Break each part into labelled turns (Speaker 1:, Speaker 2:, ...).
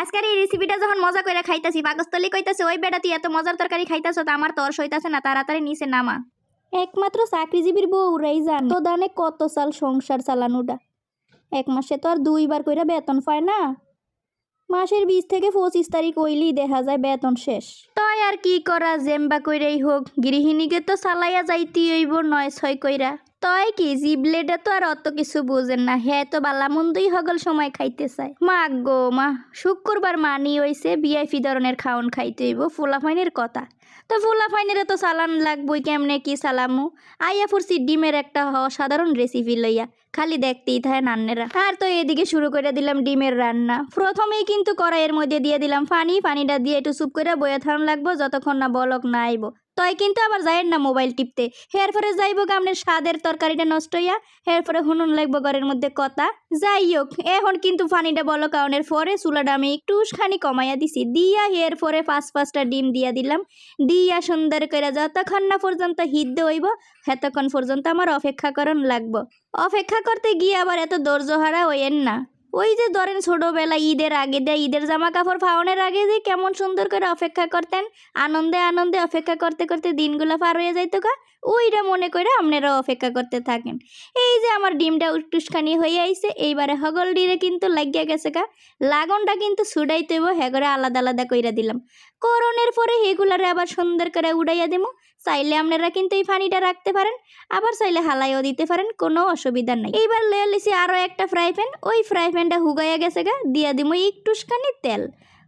Speaker 1: আজকের এই রেসিপিটা যখন মজা করে খাইতাছি পাকস্থলী কইতাছে ওই বেটা তুই এত মজার তরকারি খাইতাছ তো আমার তর সইতাছে না তাড়াতাড়ি নিচে নামা। একমাত্র চাকরিজীবীর বউরাই জান তো দানে কত সাল সংসার চালানোটা? এক মাসে তো আর দুইবার কইরা বেতন পায় না। মাসের বিশ থেকে পঁচিশ তারিখ হইলেই দেখা যায় বেতন শেষ। তাই আর কি করা জেম্বা কইরাই হোক গৃহিণীকে তো চালাইয়া যাইতে হইব নয় ছয় কইরা। তয় কি? জিবলেটা তো আর অত কিছু বুঝেন না। হ্যাঁ তো বালামন্দই হগল সময় খাইতে চায়। মা গো, মা, শুক্রবার মানি হইছে বিআইপি ধরনের খাওন খাইতে হইব, ফুলাফাইনের কথা। তো ফুলাফাইনের তো সালান লাগবই কেমনে কি সালামু? আইয়া ফুরসি ডিমের একটা অসাধারণ রেসিপি লইয়া খালি দেখতেই থাকে নান্নেরা। আর তো এদিকে শুরু করে দিলাম ডিমের রান্না। প্রথমেই কিন্তু কড়াইয়ের মধ্যে দিয়ে দিলাম পানি পানিটা দিয়ে একটু সুপ করে বয়ে থাকুন লাগবো, যতক্ষণ না বলক না আইব তয় কিন্তু আবার যাইয়েন না মোবাইল টিপতে। হের পরে যাইব গামনের স্বাদের তরকারিটা নষ্ট হইয়া হের পরে হুনুন লাগবো ঘরের মধ্যে কথা। যাই হোক, এখন কিন্তু পানিটা বলো কারণের পরে চুলাটা আমি একটু খানি কমাইয়া দিছি। দিয়া হের পরে পাঁচ পাঁচটা ডিম দিয়া দিলাম। দিয়া সুন্দর করে যতক্ষণ না পর্যন্ত হিদ্দে হইব হেতক্ষণ পর্যন্ত আমার অপেক্ষাকরণ লাগব লাগবো। অপেক্ষা করতে গিয়ে আবার এত ধৈর্য হারা হইয়েন না। ওই যে ধরেন ছোটোবেলা ঈদের আগে দিয়ে, ঈদের জামা কাপড় ফাওনের আগে যে কেমন সুন্দর করে অপেক্ষা করতেন, আনন্দে আনন্দে অপেক্ষা করতে করতে দিনগুলো পার হয়ে যাইতো কা ওইটা মনে করে আপনারাও অপেক্ষা করতে থাকেন। এই যে আমার ডিমটা উটুসখানি হয়ে আইছে, এইবারে হগল ডিরে কিন্তু লাগিয়া গেছে কা লাগনটা কিন্তু ছুডাইতেব করে আলাদা আলাদা কইরা দিলাম। করণের পরে এগুলারে আবার সুন্দর করে উড়াইয়া দেবো চাইলে আপনারা কিন্তু এই ফানিটা রাখতে পারেন, আবার চাইলে হালাইও দিতে পারেন, কোনো অসুবিধা নাই। এইবার লয়ে লিছি আরও একটা ফ্রাই প্যান, ওই ফ্রাই প্যানটা হুগাইয়া গেছে গা, দিয়া দিমু একটুখানি তেল।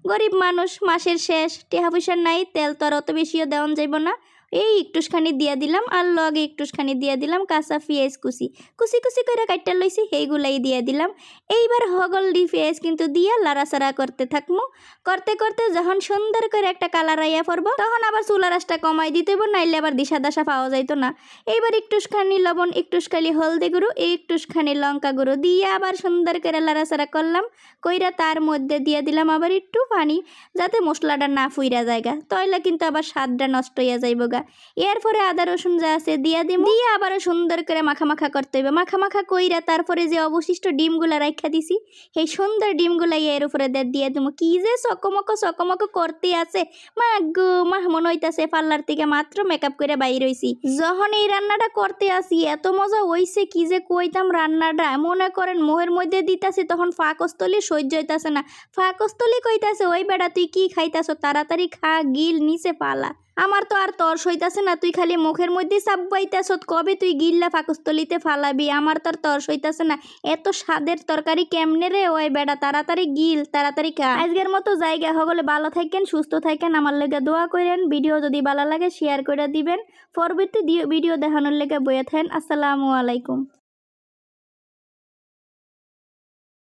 Speaker 1: গরিব মানুষ, মাসের শেষ টেহা পয়সা নাই, তেল তো আর অত বেশিও দেওয়ান যাইব না। এই একটুখানি দিয়া দিলাম আর লগে একটুখানি দিয়া দিলাম কাঁচা পেঁয়াজ কুচি। কুচি কুচি করে কাটটা লইছি, সেইগুলাই দিয়া দিলাম। এইবার হগল দি পেঁয়াজ কিন্তু দিয়া লাড়াচাড়া করতে থাকমু। করতে করতে যখন সুন্দর করে একটা কালার আইয়া পড়ব, তখন আবার চুলা রাসটা কমাই দিতে নাইলে আবার দিশা দাসা পাওয়া যাইতো না। এইবার একটুখানি লবণ একটুখানি হলদি গুঁড়ো একটুখানি লঙ্কা গুঁড়ো দিয়ে আবার সুন্দর করে লাড়াচাড়া করলাম। কইরা তার মধ্যে দিয়ে দিলাম আবার একটু পানি, যাতে মশলাটা না ফুইরা জায়গা। তইলে কিন্তু আবার স্বাদটা নষ্ট হইয়া যাইব গা এরপরে আদা, রসুন যা আছে দিয়া দিম। দিয়ে আবারও সুন্দর করে মাখা মাখা করতে হইবে। মাখা মাখা কইরা তারপরে যে অবশিষ্ট ডিমগুলা রাখা দিছি, সেই সুন্দর ডিমগুলা এর উপরে দিয়ে দিমু। কি যে চকমক চকমক করতে আছে। মা গো, মা মনে হইতাছে পার্লার থেকে মাত্র মেকআপ করে বাইর হইছি। যখন এই রান্নাটা করতে আসি, এত মজা হইছে কি যে কইতাম রান্নাটা। মনে করেন মোহের মধ্যে দিতাছে, তখন ফাঁকস্থলি সহ্য হইতাছে না। ফাঁকস্থলি কইতাছে, ওই বেড়া তুই কি খাইতাছ? তাড়াতাড়ি খা, গিল, নিচে পালা। আমার তো আর তর সইতাছে না, তুই খালি মুখের মধ্যে চাপাইতাছ কবে তুই গিল্লা ফাঁকস্থলিতে ফালাবি? আমার তো আর তর সইতাছে না, এত স্বাদের তরকারি কেমনে রে? ওই বেড়া, তাড়াতাড়ি গিল, তাড়াতাড়ি খা। আজকের মতো জায়গা হগলে ভালো থাকেন, সুস্থ থাকেন, আমার লেগে দোয়া করেন, ভিডিও যদি ভালো লাগে শেয়ার করে দিবেন। পরবর্তী ভিডিও দেখানোর লেগে বয়ে থাকেন। আসসালামু আলাইকুম।